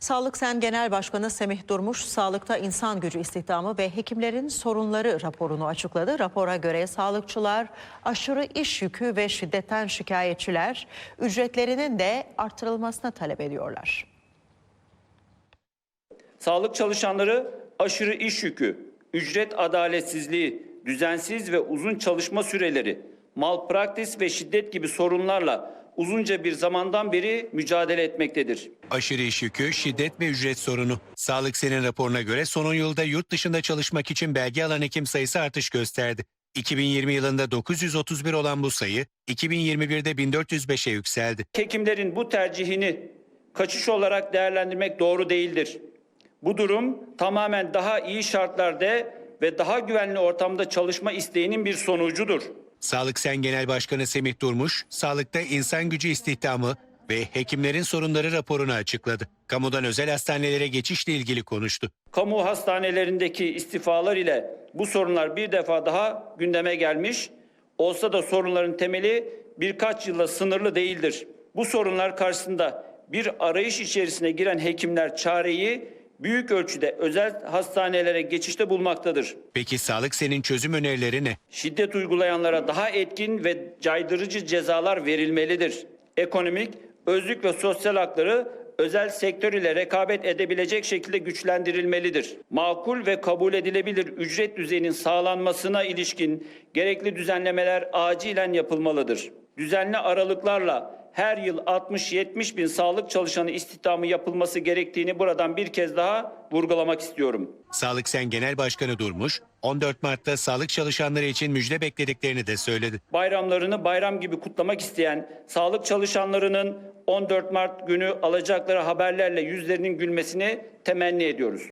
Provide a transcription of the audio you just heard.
Sağlık Sen Genel Başkanı Semih Durmuş, sağlıkta insan gücü istihdamı ve hekimlerin sorunları raporunu açıkladı. Rapora göre sağlıkçılar aşırı iş yükü ve şiddetten şikayetçiler ücretlerinin de artırılmasını talep ediyorlar. Sağlık çalışanları aşırı iş yükü, ücret adaletsizliği, düzensiz ve uzun çalışma süreleri, malpraktis ve şiddet gibi sorunlarla uzunca bir zamandan beri mücadele etmektedir. Aşırı iş yükü, şiddet ve ücret sorunu. Sağlık Sen'in raporuna göre son 10 yılda yurt dışında çalışmak için belge alan hekim sayısı artış gösterdi. 2020 yılında 931 olan bu sayı 2021'de 1405'e yükseldi. Hekimlerin bu tercihini kaçış olarak değerlendirmek doğru değildir. Bu durum tamamen daha iyi şartlarda ve daha güvenli ortamda çalışma isteğinin bir sonucudur. Sağlık Sen Genel Başkanı Semih Durmuş, sağlıkta insan gücü istihdamı ve hekimlerin sorunları raporunu açıkladı. Kamudan özel hastanelere geçişle ilgili konuştu. Kamu hastanelerindeki istifalar ile bu sorunlar bir defa daha gündeme gelmiş. Olsa da sorunların temeli birkaç yılla sınırlı değildir. Bu sorunlar karşısında bir arayış içerisine giren hekimler çareyi büyük ölçüde özel hastanelere geçişte bulmaktadır. Peki Sağlık Sen'in çözüm önerileri ne? Şiddet uygulayanlara daha etkin ve caydırıcı cezalar verilmelidir. Ekonomik, özlük ve sosyal hakları özel sektör ile rekabet edebilecek şekilde güçlendirilmelidir. Makul ve kabul edilebilir ücret düzeyinin sağlanmasına ilişkin gerekli düzenlemeler acilen yapılmalıdır. Düzenli aralıklarla her yıl 60-70 bin sağlık çalışanı istihdamı yapılması gerektiğini buradan bir kez daha vurgulamak istiyorum. Sağlık Sen Genel Başkanı Durmuş, 14 Mart'ta sağlık çalışanları için müjde beklediklerini de söyledi. bayramlarını bayram gibi kutlamak isteyen sağlık çalışanlarının 14 Mart günü alacakları haberlerle yüzlerinin gülmesini temenni ediyoruz.